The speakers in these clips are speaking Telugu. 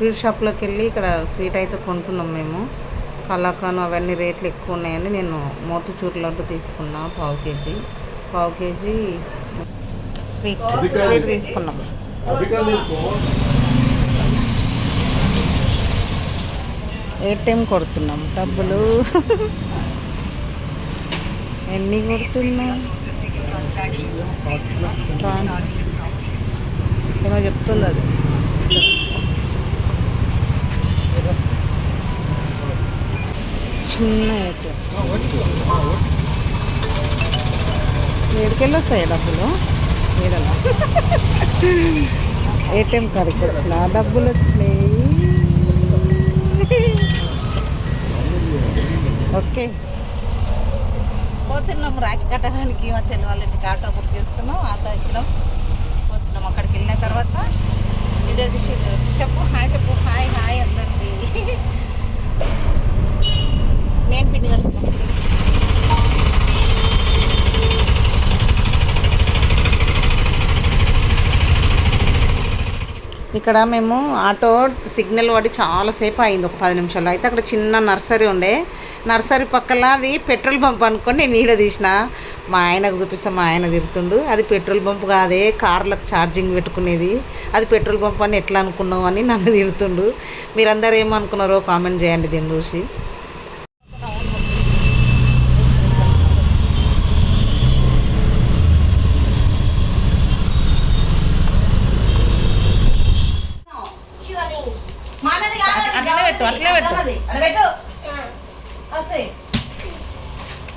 స్వీట్ షాప్లోకి వెళ్ళి ఇక్కడ స్వీట్ అయితే కొంటున్నాం మేము. కలాకాను అవన్నీ రేట్లు ఎక్కువ ఉన్నాయని నేను మోతుచూర్ లడ్డు తీసుకున్నా పావు కేజీ. పావు కేజీ స్వీట్ స్వీట్ తీసుకున్నాం. ఏటీఎం కొడుతున్నాం. డబ్బులు. ఎన్ని కొడుతున్నాం? ఏమో చెప్తుంది అది చిన్న ఏడుకెళ్ళి వస్తాయి డబ్బులు? ఏడలా? ఏటీఎం కాడికి వచ్చిన? డబ్బులు వచ్చినాయి. ఓకే. పోతున్నాం రాఖీ కట్టడానికి. మా చెల్లి వాళ్ళ ఇంటికి ఆటో బుక్ చేస్తున్నాం. ఆటో ఎక్కినాం. పోతున్నాం అక్కడికి వెళ్ళిన తర్వాత. వీడియో తీసి చెప్పు. హాయ్ చెప్పు. హాయ్ హాయ్ అందరికీ. నేను పిండి కడుతున్నాను ఇక్కడ మేము ఆటో సిగ్నల్ పడి చాలాసేపు అయింది ఒక పది నిమిషాలు. అయితే అక్కడ చిన్న నర్సరీ ఉండే. నర్సరీ పక్కల అది పెట్రోల్ పంప్ అనుకొని నేను నీడ తీసిన. మా ఆయనకు చూపిస్తే మా ఆయన తిరుతుండు అది పెట్రోల్ పంప్ కాదే కార్లకు ఛార్జింగ్ పెట్టుకునేది. అది పెట్రోల్ పంప్ అని ఎట్లా అనుకున్నావు అని నన్ను తిరుతుండు మీరందరూ ఏమనుకున్నారో కామెంట్ చేయండి దీన్ని చూసి మనది కాదు, అట్లే పెట్టు, అట్లే పెట్టు. వస్తాయి.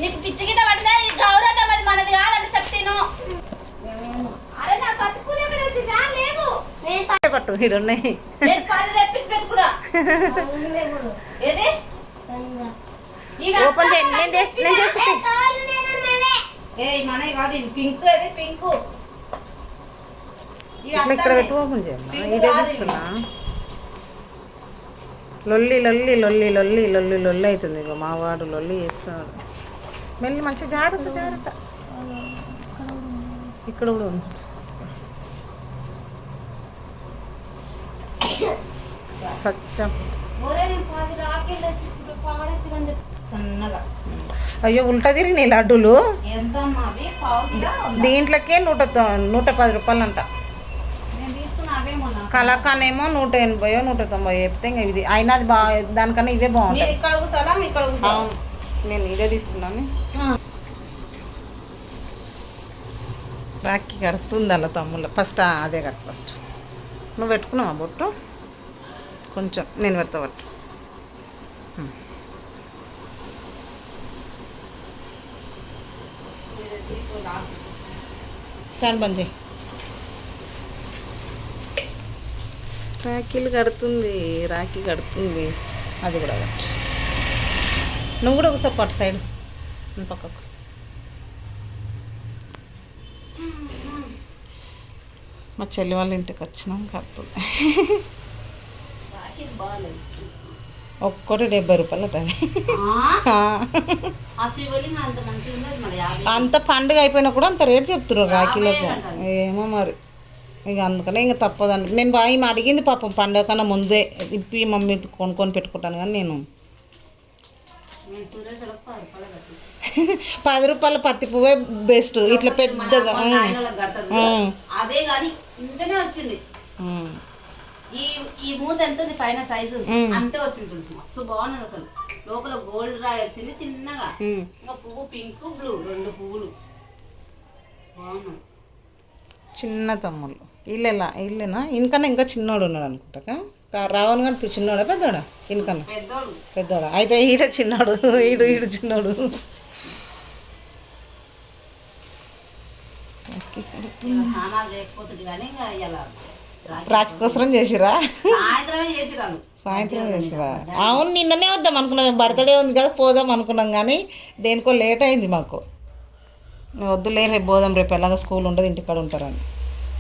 నీకు పిచ్చి గిట్ట పడితే గౌరవ మరి మనది కాదని చెప్తాను. అరే నా బతుకులు? లేవు. పట్టు ఇక్కడ ఉన్నాయి. నేను పది తెప్పించి పెట్టుకున్నా. ఏది? ఇవి ఓపెన్ చేయి అంతా నేను చేస్తా. నేను చేస్తా ఏయ్ మనవి కాదు ఇది పింక్ అది పింక్. ఇక్కడ ఇదే చూస్తున్నా. లొల్లి లొల్లి లొల్లి లొల్లి లొల్లి లొల్లి అవుతుంది ఇక మా వాడు లొల్లి చేస్తున్నాడు మెల్లి మంచిగా జాగ్రత్త జాగ్రత్త. ఇక్కడ కూడా ఉంది. సత్యం. అయ్యో ఉల్టా తిరిగినాయి లడ్డూలు. దీంట్లోకే నూట నూట పది రూపాయలు అంట నేను తీసుకున్న అవే మొన్న కలాకాన్ ఏమో నూట ఎనభైయో నూట తొంభై చెప్తే ఇంకా ఇది. అయినా అది బాగా దానికన్నా ఇవే బాగుంటాయి. అవును. నేను ఇదే తీస్తున్నాను. రాఖీ కడుతుంది అలా తమ్ముళ్ళ. ఫస్ట్ అదే కట్టు ఫస్ట్. నువ్వు పెట్టుకున్నావా బొట్టు? కొంచెం నేను పెడతా హ్మ్. ఫ్యాన్ బంద్ చేయి. రాఖీలు కడుతుంది రాఖీ కడుతుంది. అది కూడా కట్టు నువ్వు కూడా ఒకసారి పట్టు సైడ్. పక్కకు. మా చెల్లి వాళ్ళ ఇంటికి వచ్చినాం కడుతుంది. ఒక్కటి డెబ్బై రూపాయలు అంత పండుగ అయిపోయినా కూడా అంత రేట్ చెప్తున్నారు రాఖీలకు. ఏమో మరి. ఇక అందుకనే ఇంకా తప్పదండి. నేను బాగా ఈమె అడిగింది పాపం పండుగ కన్నా ముందే. ఇప్పి మమ్మీ కొనుక్కొని పెట్టుకుంటాను కానీ నేను. పది రూపాయలు పత్తి పువ్వే బెస్ట్. ఇట్లా పెద్దగా. అదే కానీ ఇంతనే వచ్చింది. ఈ ఈ మూత ఎంత ఉంది పైన సైజు. అంతే వచ్చింది చూడు. మస్తు బాగున్నది అసలు. లోపల గోల్డ్ రాయి వచ్చింది చిన్నగా. ఇంకా పువ్వు పింక్ బ్లూ రెండు పువ్వులు. బాగున్నాయి చిన్న తమ్ముళ్ళు. వీళ్ళేలా వీళ్ళేనా ఇంకన్నా ఇంకా చిన్నోడు ఉన్నాడు అనుకుంటా రావణ్ గారు చిన్నోడా పెద్దోడా? ఇంకన్నా పెద్దోడు. అయితే ఈడ చిన్నోడు ఈడు ఈడు చిన్నోడు. కోసం చేసిరా? సాయంత్రం చేసిరా అవును నిన్ననే వద్దాం అనుకున్నాం. బర్త్డే ఉంది కదా పోదాం అనుకున్నాం కానీ దేనికో లేట్ అయింది మాకు. వద్దులే రేపు పోదాం రేపు ఎలాగ స్కూల్ ఉండదు ఇంటికాడ ఉంటారని.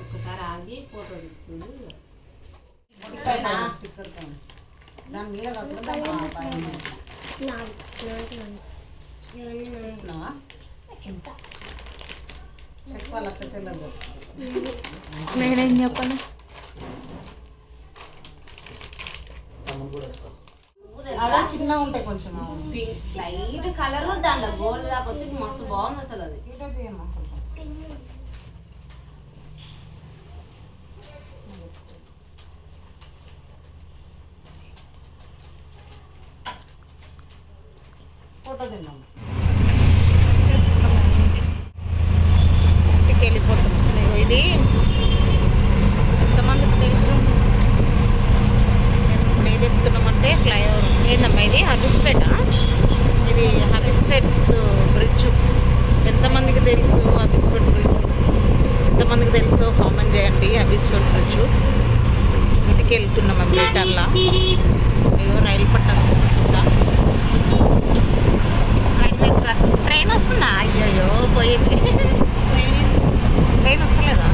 ఒక్కసారి ఆగి ఫోటో స్టిక్కర్ దాని మీద. చూస్తున్నావా? చెప్పాలి అక్క చెల్లెలు. నేనేం చెప్పను? అలా చిన్నగా ఉంటాయి కొంచెం పింక్ లైట్ కలర్ దాంట్లో గోల్డ్ లాగా వచ్చి మస్తు బాగుంది అసలు అది. ఫోటో తిన్నాం. ఇంటికి వెళ్ళిపోతున్నాం ఇది. ఇంటికి వెళ్తున్నాం మేము అయ్యో రైలు పట్టాలి రైల్వే ట్రైన్ వస్తుందా? అయ్యో పోయింది. ట్రైన్ వస్తలేదా?